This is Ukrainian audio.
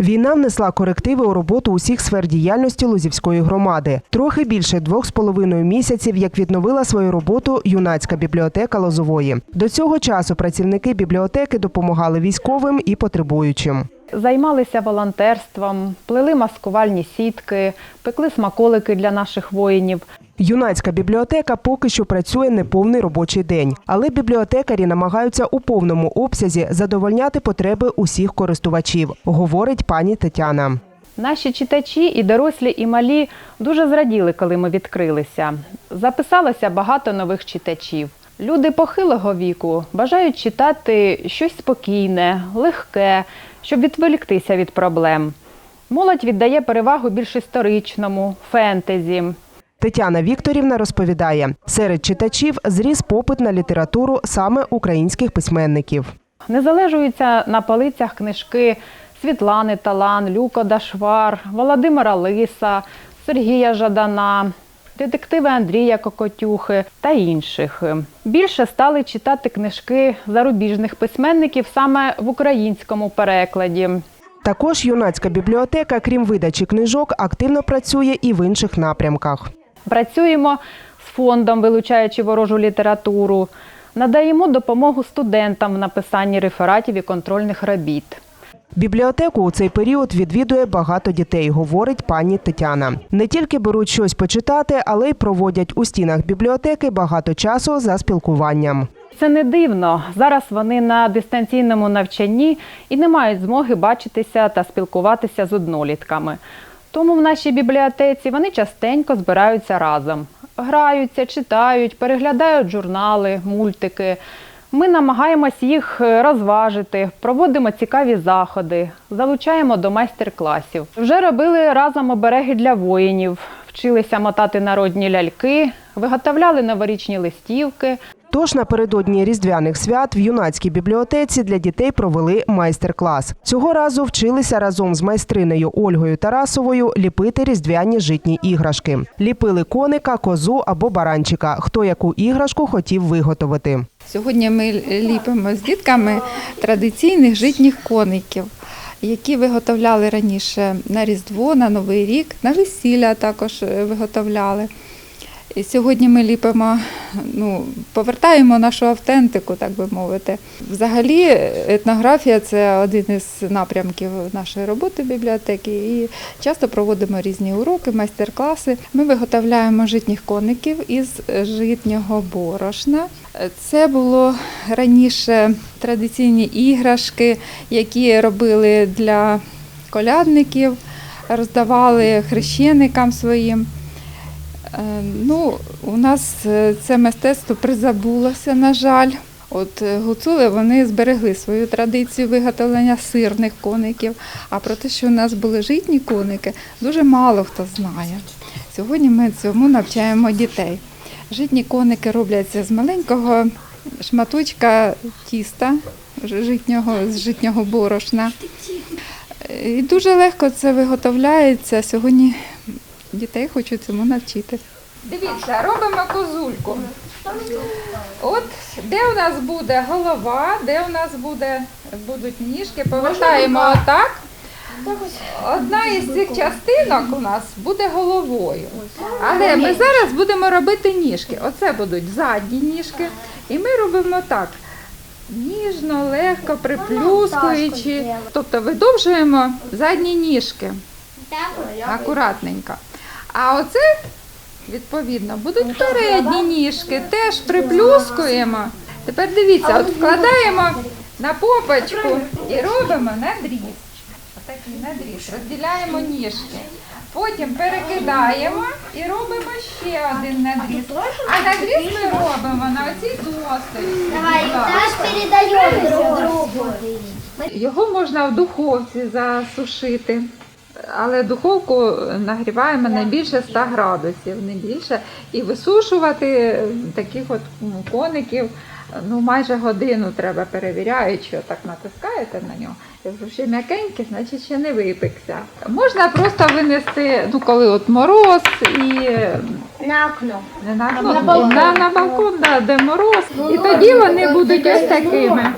Війна внесла корективи у роботу усіх сфер діяльності Лузівської громади. Трохи більше двох з половиною місяців, як відновила свою роботу юнацька бібліотека Лозової. До цього часу працівники бібліотеки допомагали військовим і потребуючим. Займалися волонтерством, плели маскувальні сітки, пекли смаколики для наших воїнів. Юнацька бібліотека поки що працює неповний робочий день, але бібліотекарі намагаються у повному обсязі задовольняти потреби усіх користувачів, говорить пані Тетяна. Наші читачі, і дорослі, і малі, дуже зраділи, коли ми відкрилися. Записалося багато нових читачів. Люди похилого віку бажають читати щось спокійне, легке, щоб відволіктися від проблем. Молодь віддає перевагу більш історичному, фентезі. Тетяна Вікторівна розповідає, серед читачів зріс попит на літературу саме українських письменників. Не залежуються на полицях книжки Світлани Талан, Люко Дашвар, Володимира Лиса, Сергія Жадана, детективи Андрія Кокотюхи та інших. Більше стали читати книжки зарубіжних письменників саме в українському перекладі. Також юнацька бібліотека, крім видачі книжок, активно працює і в інших напрямках. Працюємо з фондом, вилучаючи ворожу літературу, надаємо допомогу студентам в написанні рефератів і контрольних робіт. Бібліотеку у цей період відвідує багато дітей, говорить пані Тетяна. Не тільки беруть щось почитати, але й проводять у стінах бібліотеки багато часу за спілкуванням. Це не дивно. Зараз вони на дистанційному навчанні і не мають змоги бачитися та спілкуватися з однолітками. Тому в нашій бібліотеці вони частенько збираються разом, граються, читають, переглядають журнали, мультики. Ми намагаємось їх е, розважити, проводимо цікаві заходи, залучаємо до майстер-класів. Вже робили разом обереги для воїнів, вчилися мотати народні ляльки, виготовляли новорічні листівки, Тож напередодні різдвяних свят в юнацькій бібліотеці для дітей провели майстер-клас. Цього разу вчилися разом з майстринею Ольгою Тарасовою ліпити різдвяні житні іграшки. Ліпили коника, козу або баранчика. Хто яку іграшку хотів виготовити. Сьогодні ми ліпимо з дітками традиційних житніх коників, які виготовляли раніше на Різдво, на Новий рік, на весілля також е, виготовляли. І сьогодні ми ліпимо, ну, повертаємо нашу автентику, так би мовити. Взагалі, етнографія це один із напрямків нашої роботи в бібліотеки. І часто проводимо різні уроки, майстер-класи. Ми виготовляємо житніх коників із житнього борошна. Це було раніше традиційні іграшки, які робили для колядників, роздавали хрещеникам своїм. Е, Ну, у нас е, це мистецтво призабулося, на жаль. От е, гуцули вони зберегли свою традицію виготовлення сирних коників. А про те, що у нас були житні коники, дуже мало хто знає. Сьогодні ми цьому навчаємо дітей. Житні коники робляться з маленького шматочка тіста житнього, з житнього борошна. І дуже легко це виготовляється. Сьогодні дітей хочу цьому навчити. Дивіться, робимо козульку. От де у нас буде голова, де у нас буде, будуть ніжки, повертаємо отак. Одна із цих частинок у нас буде головою. Але ми зараз будемо робити ніжки. Оце будуть задні ніжки. І ми робимо так. Ніжно, легко, приплюскуючи. Тобто видовжуємо задні ніжки. Акуратненько. А оце, відповідно, будуть передні ніжки, теж приплюскуємо. Тепер дивіться, от вкладаємо на попочку і робимо надріз. Отакий надріз. Розділяємо ніжки. Потім перекидаємо і робимо ще один надріз. А надріз ми робимо на оцій досточці. Давай, наш передаем другу. Його можна в духовці засушити, але духовку нагріваємо не більше 100 градусів, не більше. І висушувати таких от коників ну, майже годину треба перевіряючи, так натискаєте на нього. Якщо ще м'якенький, значить ще не випекся. Можна просто винести, ну коли от мороз і На окно. не на, На ну, балкон. на, на балкон, да, де мороз. І тоді вони будуть ось такими.